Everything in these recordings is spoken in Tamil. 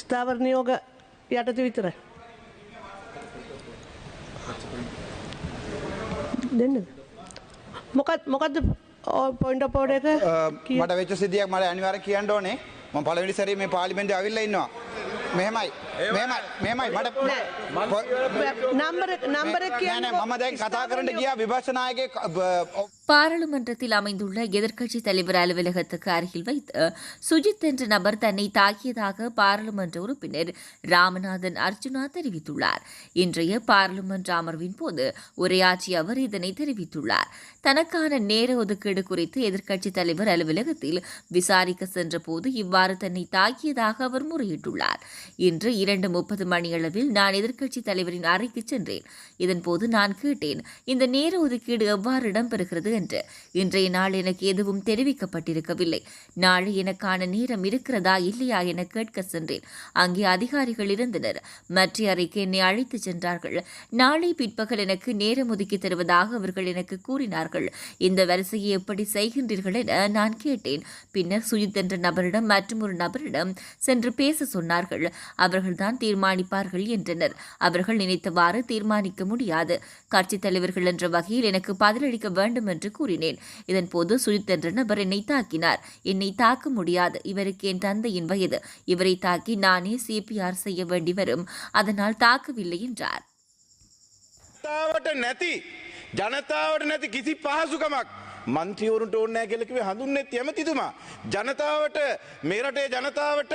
ස්ථාවර නියෝග යටතේ විතරයි. දෙන්නද? මොකක් මොකද්ද පොයින්ට් ඔෆ් ඕඩර් එක? මට වෙච්ච සිද්ධියක් මට අනිවාර්යයෙන් කියන්න ඕනේ. මම පළවෙනි සැරේ මේ පාර්ලිමේන්තුවේ අවිල්ලා ඉන්නවා. මෙහෙමයි. பாராளுமன்றத்தில் அமைந்துள்ள எதிர்க்கட்சி தலைவர் அலுவலகத்துக்கு அருகில் வைத்து சுஜித் என்ற நபர் தன்னை தாக்கியதாக பாராளுமன்ற உறுப்பினர் ராமநாதன் அர்ஜுனா தெரிவித்துள்ளார். இன்றைய பாராளுமன்ற அமர்வின் போது உரையாற்றிய அவர் இதனை தெரிவித்துள்ளார். தனக்கான நேர ஒதுக்கீடு குறித்து எதிர்க்கட்சி தலைவர் அலுவலகத்தில் விசாரிக்க சென்றபோது இவ்வாறு தன்னை தாக்கியதாக அவர் முறையிட்டுள்ளார். இன்று இரண்டு முப்பது மணியளவில் நான் எதிர்க்கட்சித் தலைவரின் அறைக்கு சென்றேன். இதன்போது நான் கேட்டேன் இந்த நேர ஒதுக்கீடு எவ்வாறு இடம்பெறுகிறது என்று. இன்றைய நாள் எனக்கு எதுவும் தெரிவிக்கப்பட்டிருக்கவில்லை. நாளை எனக்கான நேரம் இருக்கிறதா இல்லையா என கேட்க சென்றேன். அங்கே அதிகாரிகள் இருந்தனர். மற்ற அறைக்கு என்னை அழைத்துச் சென்றார்கள். நாளை பிற்பகல் எனக்கு நேரம் ஒதுக்கி தருவதாக அவர்கள் எனக்கு கூறினார்கள். இந்த வரிசையை எப்படி செய்கின்றீர்கள் என நான் கேட்டேன். பின்னர் சுஜித் என்ற நபரிடம் மற்றும் ஒரு நபரிடம் சென்று பேச சொன்னார்கள். அவர்கள் தான் தீர்மானிப்பார்கள் என்றனர். அவர்கள் நினைத்தவாறு தீர்மானிக்க முடியாது. கட்சித் தலைவர்கள் என்ற வகையில் எனக்கு பதிலளிக்க வேண்டும் என்று கூறினேன். இதன்போது சுஜித் என்ற நபர் என்னை தாக்கினார். என்னை தாக்க முடியாது. இவருக்கு என் தந்தையின் வயது. இவரை தாக்கி நானே சிபிஆர் செய்ய வேண்டி வரும். அதனால் தாக்கவில்லை என்றார். ஜனதாவட்ட நதி கிசி பகசுகமாக මන්ත්‍රීවරුන්ට ඕනේ නැහැ කියලා කිව්වේ හඳුන්නේත් යමතිතුමා. ජනතාවට මේ රටේ ජනතාවට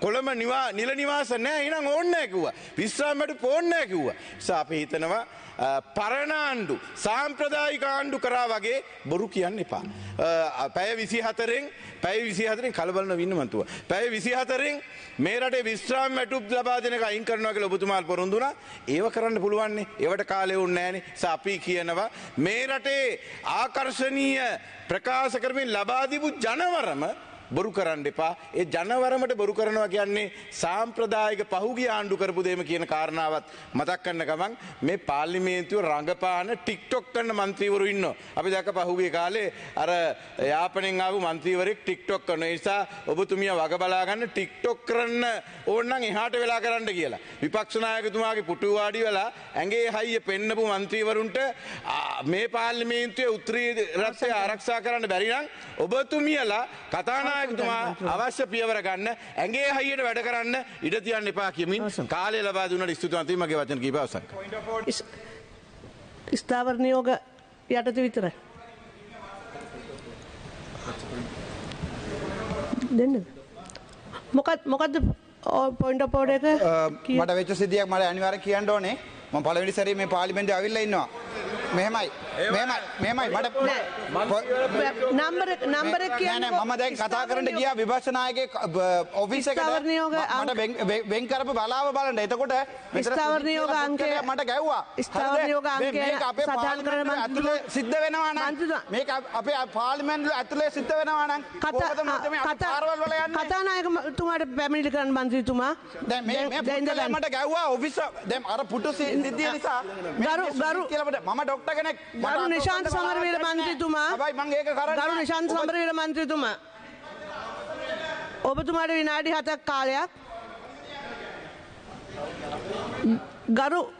කොළඹ නිවා නිල නිවාස නැහැ. එහෙනම් ඕනේ නැහැ කිව්වා. විශ්‍රාමයට පොන්නේ නැහැ කිව්වා. නිසා අපි හිතනවා ආ, පරණ ආණ්ඩු සාම්ප්‍රදායික ආණ්ඩු කරා වගේ බොරු කියන්න එපා. ආ, පැය විසි හතරෙන් පැයි විසි හතරෙන් කලබලන වින්න මතුව. පැයි විසි හතරෙන් මේ රටේ විස්්‍රාම් මැටුප් ලබාදනක අයින් කරනවා කියල ඔබතුමාල් පොරොන්දුනා ඒව කරන්න පුළුවන්නේ ඒවට කාලෙවුන් නෑන සපී කියනවා මේ රටේ ආකර්ශනීය ප්‍රකාශ කරමින් ලබාදිපු ජනවරම බොරු කරන්න එපා ඒ ජනවරමට බොරු කරනවා කියන්නේ සාම්ප්‍රදායක පහුගිය ආණ්ඩු කරපු දේම කියන කාරණාවත් මතක් කන්න ගමන් මේ පාර්ලිමේන්තුව රඟපාන ටික්ටොක් කන්න මන්ත්‍රීවරු ඉන්න අපි දැක පහුගේ කාලේ අර යාපනෙන් ආපු මන්ත්‍රීවරෙක් ටික්ටොක් කරන නිසා ඔබතුමිය වග බලාගන්න ටික්ටොක් කරන්න ඕන්නන් එහාට වෙලා කරන්න කියලා. විපක්ෂනායකතුමාගේ පුටුවාඩි වෙලා ඇගේ හයිය පෙන්නපු මන්ත්‍රීවරුන්ට ආ, මේ පාර්ලිමේන්තුවේ උත්‍රී රත්සය ආරක්ෂා කරන්න බැරිනම් ඔබතුමියලා කතානායකතුමා අවශ්‍ය පියවර ගන්න ඇගේ හයියට වැඩ කරන්න ඉඩ තියන්න එපා කියමින් කාලය ලබා දුන්න ස්තුතියි මගේ වචන කීප අවසන්. ස්ථාවර නියෝග යටත විතරයි. දෙන්න. මොකත් මොකක්ද පොයින්ට පෝඩ එක කිය- මට වෙච්ච සිදියක් මට අනිවාර කියන්න ඕනේ ම පලවිනි සරේ මේ පාලිමෙන්ට අවිල්ල ඉන්නවා මෙහෙමයි මෙහෙමයි මෙහෙමයි මට නම්බර නම්බර කියන්න මම දැන් කතා කරන්න ගියා විභාෂනායගේ ඔෆිස් එකට. මට වෙන්- කරපු බලාව බලන්න. එතකොට ස්ථාවර නියෝග අංකය- මට ගැව්වා. ස්ථාවර? නියෝග අංකය මේක අපේ පාර්ලිමේන්තුවේ ඇතුලේ සිද්ධ වෙනවා නම් මේක අපේ පාර්ලිමේන්තුවේ ඇතුලේ සිද්ධ වෙනවා නම් කොහොමද මේ අපේ පාරවල් වල යන්නේ? කතානායකතුමාට පැමිණිලි කරන්න මන්ත්‍රීතුමා. දැන් මේ මේ මට ගැව්වා ඔෆිස් දැන් අර පුටු සි- සිද්ධිය නිසා ගරු- ගරු- කියලා මම ඩොක්ටර් කෙනෙක් ගරු නිශාන්ත සමරවීර. මන්ත්‍රීතුමා. ගරු. නිශාන්ත ඔබ- සමරවීර මන්ත්‍රීතුමා. ඔබතුමාට විනාඩි හතක් කාලයක්. ගරු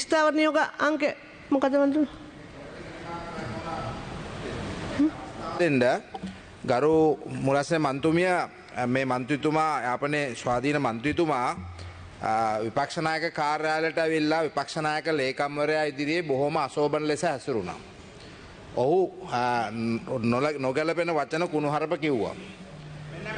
ස්ථාවර නියෝග අංක මොකද මන්ත්‍ර දෙන්ඩ ගරු මුලස්න මන්තුමිය මේ මන්ත්‍රතුමා යාපනේ ස්වාධීන මන්ත්‍රතුමා විපක්ෂනායක කාර්යාලට වෙල්ලා විපක්ෂනායක ලේකම්වරයා ඉදිරියේ බොහොම අසෝබන ලෙස හැසුරුණා. ඔහු නොගැලපෙන වචන කුණුහරප කිව්වා.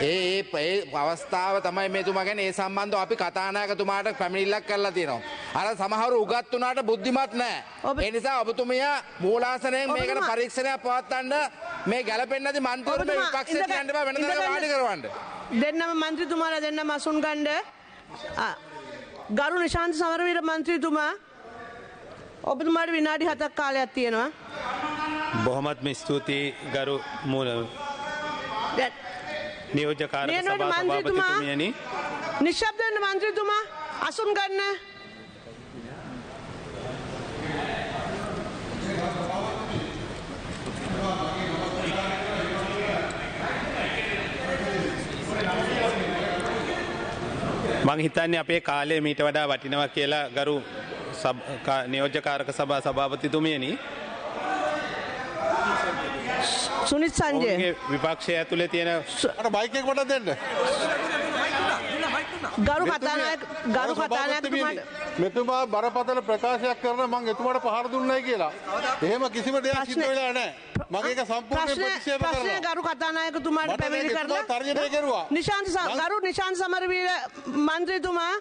ඒ ඒ අවස්ථාව තමයි මේතුමා ගැන ඒ සම්බන්ධව අපි කතානායකතුමාට පැමිණිල්ලක් කරලා තියෙනවා. අර සමහරු උගත් වුණාට බුද්ධිමත් නැහැ. ඒ නිසා ඔබතුමිය මූලාසනයෙන් මේකට පරීක්ෂණයක් පවත්වන්න මේ ගැලපෙන්නේ නැති මන්ත්‍රීවරු මේ ඔබතුමා විපක්ෂයට ඉඳගන්න- යන්න බෑ වෙන තැනක. වාඩි කරවන්න. දෙන්නම මන්ත්‍රතුමාලා දෙන්නම අසුන් ගණ්ඩ ගරු නිශාන්ත සමරවීර මන්ත්‍රීතුමා ඔබතුමාට විනාඩි හතක් කාලයක් තියෙනවා බොහොමත්ම ස්තුතියි ගරු මූල නියෝජකාරක නියනවට සභා මන්ත්‍රීතුමා සභාපතිතුමියනි නිශ්ශබ්දන්න මන්ත්‍රීතුමා අසුන් ගන්න මං හිතන්නේ අපේ කාලය මීට වඩා වටිනවා කියලා ගරු නියෝජ්‍යකාරක සභා සභාපතිතුමියනි. සුනිත් සංජය. විපක්ෂය ඇතුළේ තියෙන බයිකෙක් මට දෙන්න. ගරු කතානායක ගරු කතානායකතුමාට මෙතුමා බරපතල ප්‍රකාශයක් කරන මං එතුමාට පහර දුන්නයි කියලා. එහෙම කිසිම දෙයක් සිද්ධ වෙලා නැහැ. මගේ එක සම්පූර්ණ ප්‍රතික්ෂේප කරනවා. ප්‍රශ්නේ ගරු කතානායකතුමාට පැමිණි කරලා තර්ජනය කරුවා. නිශාන්ත ගරු නිශාන්ත සමරවීර මන්ත්‍රීතුමා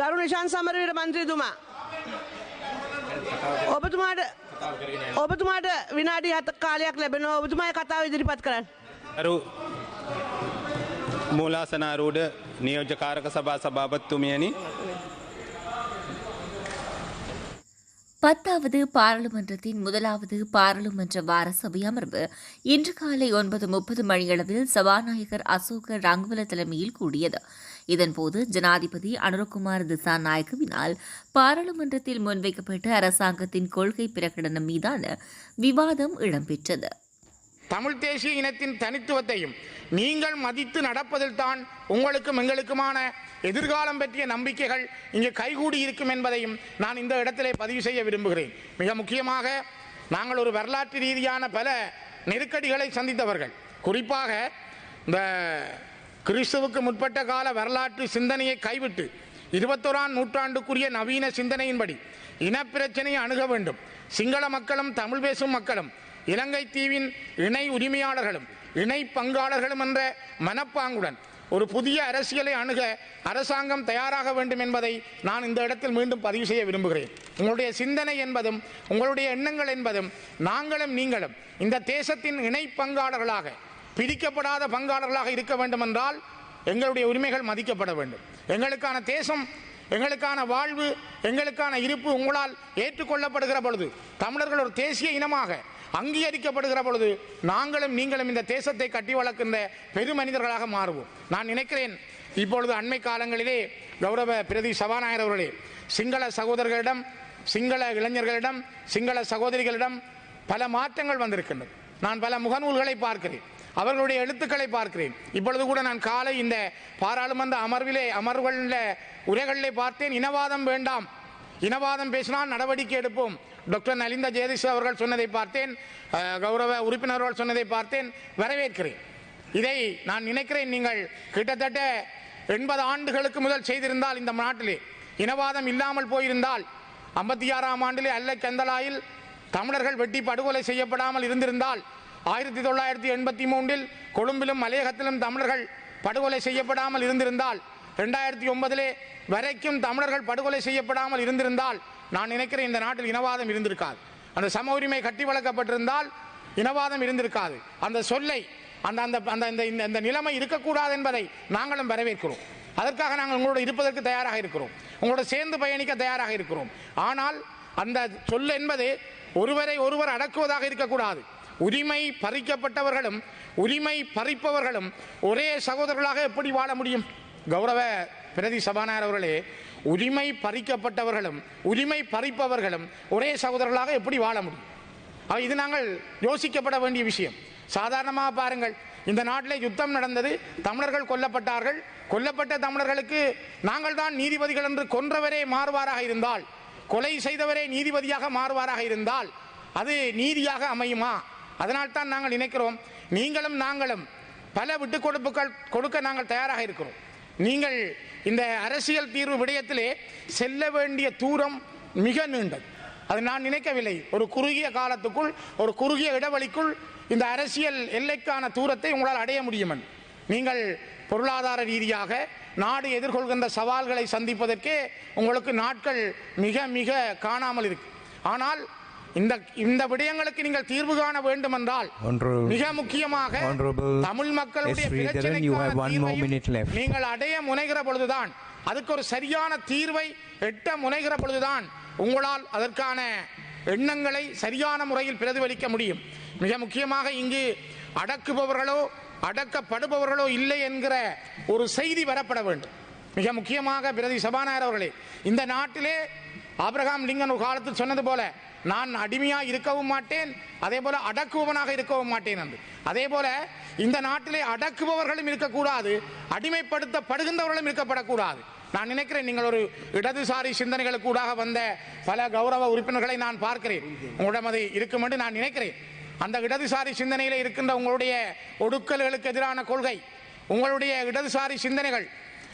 ගරු නිශාන්ත සමරවීර මන්ත්‍රීතුමා ඔබතුමාට ඔබතුමාට විනාඩි 7ක කාලයක් ලැබෙනවා. ඔබතුමාගේ කතාව ඉදිරිපත් කරන්න. අරු මූලාසනාරූඪ නියෝජ්‍ය කාරක සභා සභාපතිතුමියනි பத்தாவது பாராளுமன்றத்தின் முதலாவது பாராளுமன்ற வார சபை அமர்வு இன்று காலை ஒன்பது முப்பது மணியளவில் சபாநாயகர் அசோக ரங்குவல தலைமையில் கூடியது. இதன்போது ஜனாதிபதி அனுரகுமார் திசாநாயகவினால் பாராளுமன்றத்தில் முன்வைக்கப்பட்ட அரசாங்கத்தின் கொள்கை பிரகடனம் மீதான விவாதம் இடம்பெற்றது. தமிழ் தேசிய இனத்தின் தனித்துவத்தையும் நீங்கள் மதித்து நடப்பதில் தான் உங்களுக்கும் எங்களுக்குமான எதிர்காலம் பற்றிய நம்பிக்கைகள் இங்கு கைகூடி இருக்கும் என்பதையும் நான் இந்த இடத்திலே பதிவு செய்ய விரும்புகிறேன். மிக முக்கியமாக நாங்கள் ஒரு வரலாற்று ரீதியான பல நெருக்கடிகளை சந்தித்தவர்கள். குறிப்பாக இந்த கிறிஸ்துவுக்கு முற்பட்ட கால வரலாற்று சிந்தனையை கைவிட்டு இருபத்தோராம் நூற்றாண்டுக்குரிய நவீன சிந்தனையின்படி இனப்பிரச்சனையை அணுக வேண்டும். சிங்கள மக்களும் தமிழ் பேசும் மக்களும் இலங்கை தீவின் இணை உரிமையாளர்களும் இணை பங்காளர்களும் என்ற மனப்பாங்குடன் ஒரு புதிய அரசியலை அணுக அரசாங்கம் தயாராக வேண்டும் என்பதை நான் இந்த இடத்தில் மீண்டும் பதிவு செய்ய விரும்புகிறேன். உங்களுடைய சிந்தனை என்பதும் உங்களுடைய எண்ணங்கள் என்பதும் நாங்களும் நீங்களும் இந்த தேசத்தின் இணை பங்காளர்களாக பிரிக்கப்படாத பங்காளர்களாக இருக்க வேண்டும் என்றால் எங்களுடைய உரிமைகள் மதிக்கப்பட வேண்டும். எங்களுக்கான தேசம் எங்களுக்கான வாழ்வு எங்களுக்கான இருப்பு உங்களால் ஏற்றுக்கொள்ளப்படுகிற பொழுது தமிழர்கள் ஒரு தேசிய இனமாக அங்கீகரிக்கப்படுகிற பொழுது நாங்களும் நீங்களும் இந்த தேசத்தை கட்டி வளர்க்கின்ற பெருமனிதர்களாக மாறுவோம். நான் நினைக்கிறேன் இப்பொழுது அண்மை காலங்களிலே கௌரவ பிரதி சபாநாயகர் அவர்களே சிங்கள சகோதரர்களிடம் சிங்கள இளைஞர்களிடம் சிங்கள சகோதரிகளிடம் பல மாற்றங்கள் வந்திருக்கின்றன நான் பல முகநூல்களை பார்க்கிறேன். அவர்களுடைய எழுத்துக்களை பார்க்கிறேன். இப்பொழுது கூட நான் காலை இந்த பாராளுமன்ற அமர்விலே அமர்வுகளில் உரைகளிலே பார்த்தேன். இனவாதம் வேண்டாம். இனவாதம் பேசினால் நடவடிக்கை எடுப்போம். டாக்டர் நலிந்த ஜெயதிஷ் அவர்கள் சொன்னதை பார்த்தேன் கௌரவ உறுப்பினர்கள் சொன்னதை பார்த்தேன் வரவேற்கிறேன். இதை நான் நினைக்கிறேன் நீங்கள் கிட்டத்தட்ட எண்பது ஆண்டுகளுக்கு முதல் செய்திருந்தால் இந்த நாட்டிலே இனவாதம் இல்லாமல் போயிருந்தால் ஐம்பத்தி ஆறாம் ஆண்டிலே அல்ல கந்தலாயில் தமிழர்கள் வெட்டி படுகொலை செய்யப்படாமல் இருந்திருந்தால் ஆயிரத்தி தொள்ளாயிரத்தி எண்பத்தி மூன்றில் கொழும்பிலும் மலையகத்திலும் தமிழர்கள் படுகொலை செய்யப்படாமல் இருந்திருந்தால் ரெண்டாயிரத்தி ஒன்பதிலே வரைக்கும் தமிழர்கள் படுகொலை செய்யப்படாமல் இருந்திருந்தால் நான் நினைக்கிறேன் இந்த நாட்டில் இனவாதம் இருந்திருக்காது. அந்த சம உரிமை கட்டி வளர்க்கப்பட்டிருந்தால் இனவாதம் இருந்திருக்காது. அந்த சொல்லை அந்த அந்த அந்த இந்த இந்த- நிலைமை இருக்கக்கூடாது என்பதை நாங்களும் வரவேற்கிறோம். அதற்காக நாங்கள் உங்களோட இருப்பதற்கு தயாராக இருக்கிறோம். உங்களோட சேர்ந்து பயணிக்க தயாராக இருக்கிறோம். ஆனால் அந்த சொல் என்பது ஒருவரை ஒருவர் அடக்குவதாக இருக்கக்கூடாது. உரிமை பறிக்கப்பட்டவர்களும் உரிமை பறிப்பவர்களும் ஒரே சகோதரர்களாக எப்படி வாழ முடியும்? கௌரவ பிரதி சபாநாயகர் அவர்களே உரிமை பறிக்கப்பட்டவர்களும் உரிமை பறிப்பவர்களும் ஒரே சகோதரர்களாக எப்படி வாழ முடியும்? இது நாங்கள் யோசிக்கப்பட வேண்டிய விஷயம். சாதாரணமாக பாருங்கள் இந்த நாட்டில் யுத்தம் நடந்தது தமிழர்கள் கொல்லப்பட்டார்கள். கொல்லப்பட்ட தமிழர்களுக்கு நாங்கள் தான் நீதிபதிகள் என்று கொன்றவரே மாறுவாராக இருந்தால் கொலை செய்தவரே நீதிபதியாக மாறுவாராக இருந்தால் அது நீதியாக அமையுமா? அதனால் தான் நாங்கள் நினைக்கிறோம் நீங்களும் நாங்களும் பல விட்டுக் கொடுப்புகள் கொடுக்க நாங்கள் தயாராக இருக்கிறோம். நீங்கள் இந்த அரசியல் தீர்வு விடயத்திலே செல்ல வேண்டிய தூரம் மிக நீண்டது. அது நான் நினைக்கவில்லை. ஒரு குறுகிய காலத்துக்குள் ஒரு குறுகிய இடைவெளிக்குள் இந்த அரசியல் எல்லைக்கான தூரத்தை உங்களால் அடைய முடியும் நீங்கள் பொருளாதார ரீதியாக நாடு எதிர்கொள்கின்ற சவால்களை சந்திப்பதற்கே உங்களுக்கு நாட்கள் மிக மிக காணாமல் இருக்கு. ஆனால் இந்த இந்த விடயங்களுக்கு நீங்கள் தீர்வு காண வேண்டும் என்றால் மிக முக்கியமாக தமிழ் மக்களுடைய பிரச்சனைக்கான have one more தீர்வையும் minute left. நீங்கள் அடைய முனைகிற பொழுதுதான் அதுக்கு ஒரு சரியான தீர்வை எட்ட முனைகிற பொழுதுதான் உங்களால் அதற்கான எண்ணங்களை சரியான முறையில் பிரதிபலிக்க முடியும். மிக முக்கியமாக இங்கு அடக்குபவர்களோ அடக்கப்படுபவர்களோ இல்லை என்கிற ஒரு செய்தி வரப்பட வேண்டும். மிக முக்கியமாக பிரதி சபாநாயகர் அவர்களே இந்த நாட்டிலே ஆபிரகாம் லிங்கன் ஒரு காலத்தில் சொன்னது போல நான் அடிமையாக இருக்கவும் மாட்டேன் அதே போல அடக்குபவனாக இருக்கவும் மாட்டேன் என்று. அதே போல இந்த நாட்டிலே அடக்குபவர்களும் இருக்கக்கூடாது அடிமைப்படுத்தப்படுகின்றவர்களும் இருக்கப்படக்கூடாது. நான் நினைக்கிறேன் நீங்கள் ஒரு இடதுசாரி சிந்தனைகளுக்கு கூடாக வந்த பல கௌரவ உறுப்பினர்களை நான் பார்க்கிறேன். உங்களிடம் அது இருக்கும் என்று நான் நினைக்கிறேன். அந்த இடதுசாரி சிந்தனையில் இருக்கின்ற உங்களுடைய ஒடுக்கல்களுக்கு எதிரான கொள்கை உங்களுடைய இடதுசாரி சிந்தனைகள்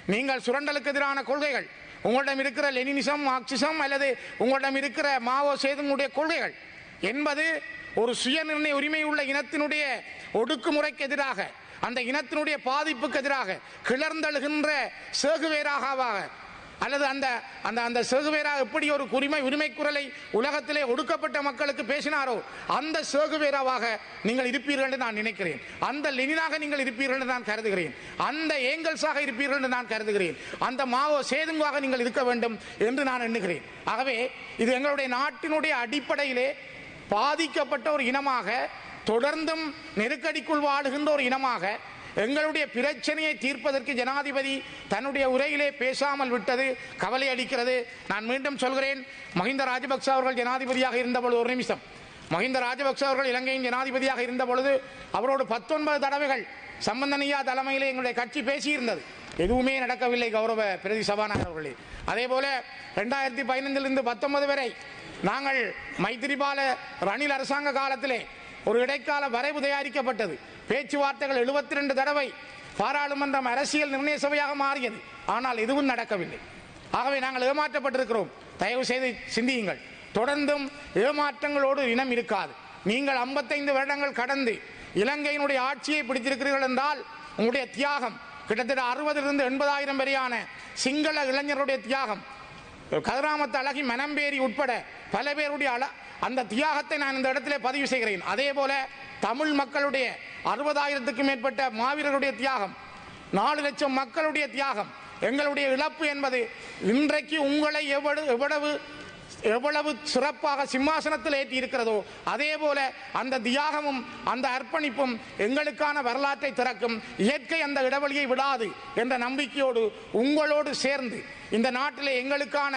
நீங்கள் சுரண்டலுக்கு எதிரான கொள்கைகள் உங்களிடம் இருக்கிற லெனினிசம் மார்க்சிசம் அல்லது உங்களிடம் இருக்கிற மாவோ சேதனுடைய கொள்கைகள் என்பது ஒரு சுயநிர்ணய உரிமை உள்ள இனத்தினுடைய ஒடுக்குமுறைக்கு எதிராக அந்த இனத்தினுடைய பாதிப்புக்கு எதிராக கிளர்ந்தழுகின்ற சேகுவேராகவாக அல்லது அந்த அந்த அந்த சேகுவேரா எப்படி ஒரு குரிமை உரிமை குரலை உலகத்திலே ஒடுக்கப்பட்ட மக்களுக்கு பேசினாரோ அந்த சேகுவேராவாக நீங்கள் இருப்பீர்கள் என்று நான் நினைக்கிறேன். அந்த லெனினாக நீங்கள் இருப்பீர்கள் என்று நான் கருதுகிறேன். அந்த ஏங்கல்ஸாக இருப்பீர்கள் என்று நான் கருதுகிறேன். அந்த மாவோ சேதுங்காக நீங்கள் இருக்க வேண்டும் என்று நான் எண்ணுகிறேன். ஆகவே இது எங்களுடைய நாட்டினுடைய அடிப்படையிலே பாதிக்கப்பட்ட ஒரு இனமாக தொடர்ந்தும் நெருக்கடிக்குள் வாழுகின்ற ஒரு இனமாக எங்களுடைய பிரச்சனையை தீர்ப்பதற்கு ஜனாதிபதி தன்னுடைய உரையிலே பேசாமல் விட்டது கவலை அளிக்கிறது நான் மீண்டும் சொல்கிறேன் மஹிந்த ராஜபக்ச அவர்கள் ஜனாதிபதியாக இருந்தபொழுது ஒரு நிமிஷம். மஹிந்த ராஜபக்ச அவர்கள் இலங்கையின் ஜனாதிபதியாக இருந்த பொழுது அவரோடு பத்தொன்பது தடவைகள் சம்பந்தனியா தலைமையிலே எங்களுடைய கட்சி பேசியிருந்தது. எதுவுமே நடக்கவில்லை கௌரவ பிரதி சபாநாயகர் அவர்களே. அதே போல ரெண்டாயிரத்தி பதினைந்திலிருந்து பத்தொன்பது வரை நாங்கள் மைத்திரிபால ரணில் அரசாங்க காலத்திலே ஒரு இடைக்கால வரைவு தயாரிக்கப்பட்டது. பேச்சுவார்த்தைகள் எழுபத்தி ரெண்டு தடவை பாராளுமன்றம் அரசியல் நிர்ணய சபையாக மாறியது. ஆனால் எதுவும் நடக்கவில்லை. ஆகவே நாங்கள் ஏமாற்றப்பட்டிருக்கிறோம். தயவு செய்து சிந்தியுங்கள். தொடர்ந்தும் ஏமாற்றங்களோடு இனம் இருக்காது. நீங்கள் 55 வருடங்கள் கடந்து இலங்கையினுடைய ஆட்சியை பிடித்திருக்கிறீர்கள் என்றால் உங்களுடைய தியாகம் கிட்டத்தட்ட அறுபதிலிருந்து எண்பதாயிரம் வரையான சிங்கள இளைஞருடைய தியாகம். கதிராமத்து அழகி மனம்பேரி உட்பட பல பேருடைய அல அந்த தியாகத்தை நான் இந்த இடத்திலே பதிவு செய்கிறேன். அதே போல தமிழ் மக்களுடைய அறுபதாயிரத்துக்கும் மேற்பட்ட மாவீரருடைய தியாகம் நாலு லட்சம் மக்களுடைய தியாகம் எங்களுடைய இழப்பு என்பது இன்றைக்கு உங்களை எவ்வளவு எவ்வளவு எவ்வளவு சிறப்பாக சிம்மாசனத்தில் ஏற்றி இருக்கிறதோ அதே போல அந்த தியாகமும் அந்த அர்ப்பணிப்பும் எங்களுக்கான வரலாற்றை திறக்கும். இயற்கை அந்த இடைவெளியை விடாது என்ற நம்பிக்கையோடு உங்களோடு சேர்ந்து இந்த நாட்டிலே எங்களுக்கான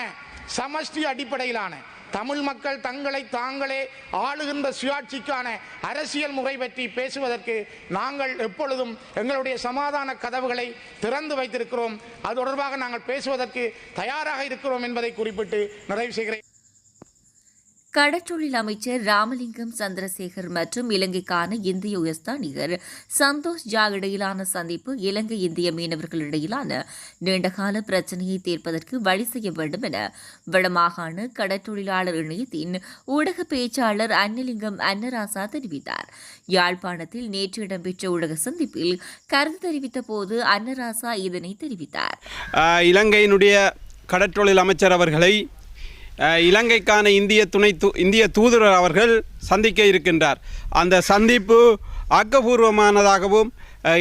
சமஷ்டி அடிப்படையிலான தமிழ் மக்கள் தங்களை தாங்களே ஆளுகின்ற சுயாட்சிக்கான அரசியல் முறை பற்றி பேசுவதற்கு நாங்கள் எப்பொழுதும் எங்களுடைய சமாதான கதவுகளை திறந்து வைத்திருக்கிறோம். அது தொடர்பாக நாங்கள் பேசுவதற்கு தயாராக இருக்கிறோம் என்பதை குறிப்பிட்டு நிறைவு செய்கிறேன். கடற்றொழில் அமைச்சர் ராமலிங்கம் சந்திரசேகர் மற்றும் இலங்கைக்கான இந்திய உயர்ஸ்தானிகர் சந்தோஷ் ஜா இடையிலான சந்திப்பு இலங்கை இந்திய மீனவர்களிடையிலான நீண்டகால பிரச்சினையை தீர்ப்பதற்கு வழி செய்ய வேண்டும் என வடமாகாண கடற்றொழிலாளர் இணையத்தின் ஊடக பேச்சாளர் அன்னலிங்கம் அன்னராசா தெரிவித்தார். யாழ்ப்பாணத்தில் நேற்று இடம்பெற்ற ஊடக சந்திப்பில் கருத்து தெரிவித்த போது அன்னராசா இதனை தெரிவித்தார். இலங்கையினுடைய கடற்றொழில் அமைச்சர் அவர்களை இலங்கைக்கான இந்திய துணை தூ இந்திய தூதுவர் அவர்கள் சந்திக்க இருக்கின்றார். அந்த சந்திப்பு ஆக்கப்பூர்வமானதாகவும்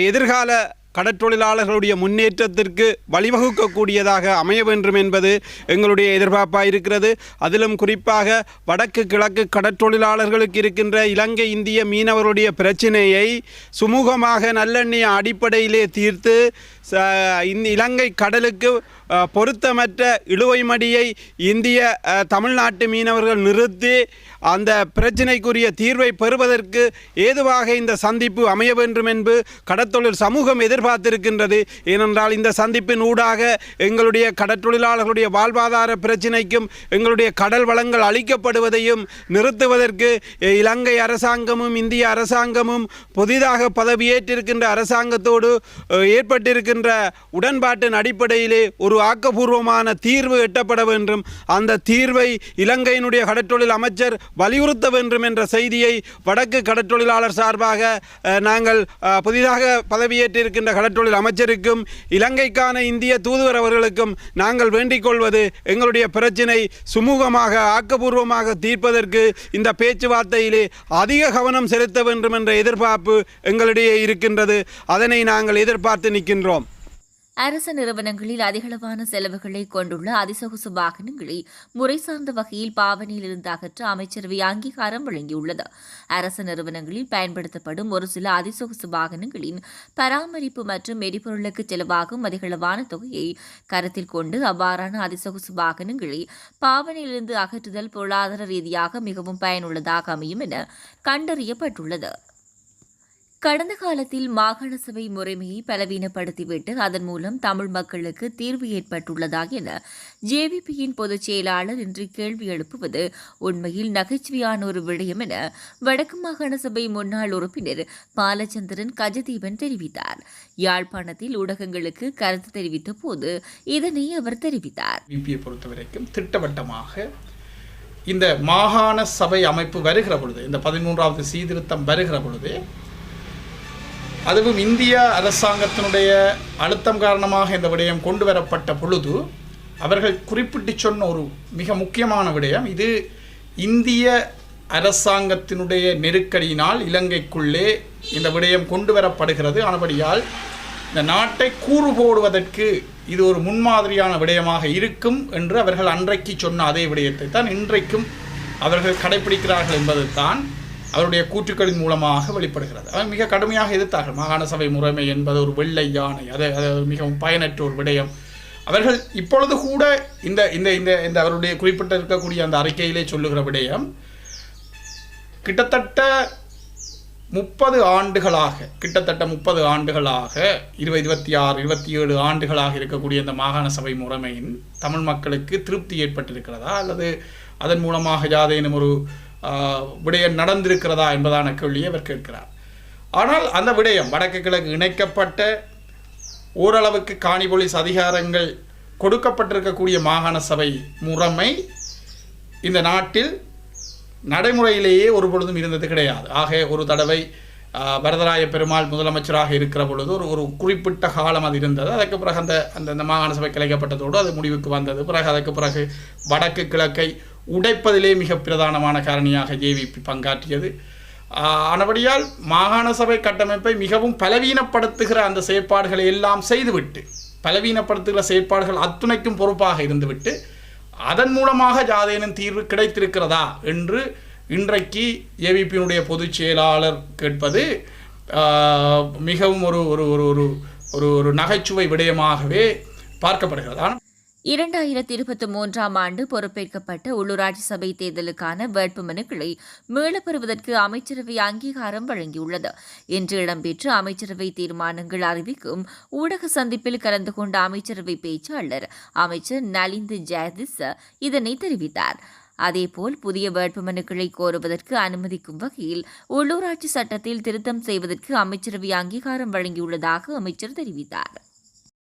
எதிர்கால கடற்றொழிலாளர்களுடைய முன்னேற்றத்திற்கு வழிவகுக்கக்கூடியதாக அமைய வேண்டும் என்பது எங்களுடைய எதிர்பார்ப்பாக இருக்கிறது. அதிலும் குறிப்பாக வடக்கு கிழக்கு கடற்றொழிலாளர்களுக்கு இருக்கின்ற இலங்கை இந்திய மீனவருடைய பிரச்சினையை சுமூகமாக நல்லெண்ணெய் அடிப்படையிலே தீர்த்து இந்த இலங்கை கடலுக்கு பொருத்தமற்ற இழுவை மடியை இந்திய தமிழ்நாட்டு மீனவர்கள் நிறுத்தி அந்த பிரச்சினைக்குரிய தீர்வை பெறுவதற்கு ஏதுவாக இந்த சந்திப்பு அமைய வேண்டும் என்று கடற்தொழில் சமூகம் எதிர்பார்த்திருக்கின்றது. ஏனென்றால் இந்த சந்திப்பின் ஊடாக எங்களுடைய கடற்றொழிலாளர்களுடைய வாழ்வாதார பிரச்சினைக்கும் எங்களுடைய கடல் வளங்கள் அளிக்கப்படுவதையும் நிறுத்துவதற்கு இலங்கை அரசாங்கமும் இந்திய அரசாங்கமும் புதிதாக பதவியேற்றிருக்கின்ற அரசாங்கத்தோடு ஏற்பட்டிருக்கின்ற என்ற உடன்பாட்டின் அடிப்படையிலே ஒரு ஆக்கப்பூர்வமான தீர்வு எட்டப்பட வேண்டும். அந்த தீர்வை இலங்கையினுடைய கடற்றொழில் அமைச்சர் வலியுறுத்த வேண்டும் என்ற செய்தியை வடக்கு கடற்றொழிலாளர் சார்பாக நாங்கள் புதிதாக பதவியேற்றிருக்கின்ற கடற்றொழில் அமைச்சருக்கும் இலங்கைக்கான இந்திய தூதுவர் அவர்களுக்கும் நாங்கள் வேண்டிக் கொள்வது எங்களுடைய பிரச்சினை சுமூகமாக ஆக்கப்பூர்வமாக தீர்ப்பதற்கு இந்த பேச்சுவார்த்தையிலே அதிக கவனம் செலுத்த வேண்டும் என்ற எதிர்பார்ப்பு எங்களிடையே இருக்கின்றது. அதனை நாங்கள் எதிர்பார்த்து நிற்கின்றோம். அரசு நிறுவனங்களில் அதிகளவான செலவுகளை கொண்டுள்ள அதிசொகுசு வாகனங்களை முறை சார்ந்த வகையில் பாவனையில் இருந்து அகற்ற அமைச்சரவை அங்கீகாரம் வழங்கியுள்ளது. அரசு நிறுவனங்களில் பயன்படுத்தப்படும் ஒரு சில அதிசொகுசு வாகனங்களின் பராமரிப்பு மற்றும் எரிபொருளுக்கு செலவாகும் அதிகளவான தொகையை கருத்தில் கொண்டு அவ்வாறான அதிசொகுசு வாகனங்களை பாவனையிலிருந்து அகற்றுதல் பொருளாதார ரீதியாக மிகவும் பயனுள்ளதாக அமையும் என கண்டறியப்பட்டுள்ளது. கடந்த காலத்தில் மாகாண சபை முறைமையை பலவீனப்படுத்திவிட்டு அதன் மூலம் தமிழ் மக்களுக்கு தீர்வு ஏற்பட்டுள்ளதாக என ஜேவிபியின் பொதுச் செயலாளர் இன்று கேள்வி எழுப்புவது உண்மையில் நகைச்சுவையான ஒரு விடயம் என வடக்கு மாகாண சபை முன்னாள் உறுப்பினர் பாலச்சந்திரன் கஜதீபன் தெரிவித்தார். யாழ்ப்பாணத்தில் ஊடகங்களுக்கு கருத்து தெரிவித்த போது இதனை அவர் தெரிவித்தார். பிபியை திட்டவட்டமாக இந்த மாகாண சபை அமைப்பு வருகிற பொழுது இந்த பதிமூன்றாவது சீர்திருத்தம் வருகிற பொழுது அதுவும் இந்திய அரசாங்கத்தினுடைய அழுத்தம் காரணமாக இந்த விடயம் கொண்டு வரப்பட்ட பொழுது அவர்கள் குறிப்பிட்டு சொன்ன ஒரு மிக முக்கியமான விடயம் இது இந்திய அரசாங்கத்தினுடைய நெருக்கடியினால் இலங்கைக்குள்ளே இந்த விடயம் கொண்டு வரப்படுகிறது. ஆனபடியால் இந்த நாட்டை கூறு போடுவதற்கு இது ஒரு முன்மாதிரியான விடயமாக இருக்கும் என்று அவர்கள் அன்றைக்கு சொன்ன அதே விடயத்தை தான் இன்றைக்கும் அவர்கள் கடைபிடிக்கிறார்கள் என்பதுதான். அவருடைய கூற்றுக்களின் மூலமாக வெளிப்படுகிறது. அவர் மிக கடுமையாக எதிர்த்தார்கள். மாகாண சபை முறைமை என்பது ஒரு வெள்ளை யானை. அதை அது மிகவும் பயனற்ற ஒரு விடயம். அவர்கள் இப்பொழுது கூட இந்த இந்த இந்த இந்த அவருடைய குறிப்பிட்ட இருக்கக்கூடிய அந்த அறிக்கையிலே சொல்லுகிற விடயம் கிட்டத்தட்ட முப்பது ஆண்டுகளாக கிட்டத்தட்ட முப்பது ஆண்டுகளாக இருபது இருபத்தி ஆறு இருபத்தி ஏழு ஆண்டுகளாக இருக்கக்கூடிய இந்த மாகாண சபை முறைமையின் தமிழ் மக்களுக்கு திருப்தி ஏற்பட்டிருக்கிறதா? அல்லது அதன் மூலமாக யாதேனும் ஒரு விடயம் நடந்திருக்கிறதா என்பதான கேள்வியை அவர் கேட்கிறார். ஆனால் அந்த விடயம் வடக்கு கிழக்கு இணைக்கப்பட்ட ஓரளவுக்கு காணி போலீஸ் அதிகாரங்கள் கொடுக்கப்பட்டிருக்கக்கூடிய மாகாண சபை முறைமை இந்த நாட்டில் நடைமுறையிலேயே ஒரு பொழுதும் இருந்தது கிடையாது. ஆக ஒரு தடவை வரதராய பெருமாள் முதலமைச்சராக இருக்கிற பொழுது ஒரு ஒரு குறிப்பிட்ட காலம் அது இருந்தது. அதுக்கு பிறகு அந்த அந்த அந்த மாகாண சபை கிளைக்கப்பட்டதோடு அது முடிவுக்கு வந்தது. பிறகு அதுக்கு பிறகு வடக்கு கிழக்கை உடைப்பதிலே மிக பிரதானமான காரணியாக ஜேவிபி பங்காற்றியது. ஆனபடியால் மாகாண சபை கட்டமைப்பை மிகவும் பலவீனப்படுத்துகிற அந்த செயற்பாடுகளை எல்லாம் செய்துவிட்டு பலவீனப்படுத்துகிற செயற்பாடுகள் அத்துணைக்கும் பொறுப்பாக இருந்துவிட்டு அதன் மூலமாக ஜாதேனும் தீர்வு கிடைத்திருக்கிறதா என்று இன்றைக்கு ஏவிபியினுடைய பொதுச் செயலாளர் கேட்பது மிகவும் ஒரு ஒரு ஒரு ஒரு ஒரு ஒரு நகைச்சுவை விடயமாகவே பார்க்கப்படுகிறது. ஆனால் இரண்டாயிரத்தி இருபத்தி மூன்றாம் ஆண்டு பொறுப்பேற்கப்பட்ட உள்ளூராட்சி சபை தேர்தலுக்கான வேட்புமனுக்களை மீளப்பெறுவதற்கு அமைச்சரவை அங்கீகாரம் வழங்கியுள்ளது. இன்று இடம்பெற்ற அமைச்சரவை தீர்மானங்கள் அறிவிக்கும் ஊடக சந்திப்பில் கலந்து கொண்ட அமைச்சரவை பேச்சாளர் அமைச்சர் நலிந்து ஜெயதிஸ் இதனை தெரிவித்தார். அதேபோல் புதிய வேட்புமனுக்களை கோருவதற்கு அனுமதிக்கும் வகையில் உள்ளூராட்சி சட்டத்தில் திருத்தம் செய்வதற்கு அமைச்சரவை அங்கீகாரம் வழங்கியுள்ளதாக அமைச்சர் தெரிவித்தார்.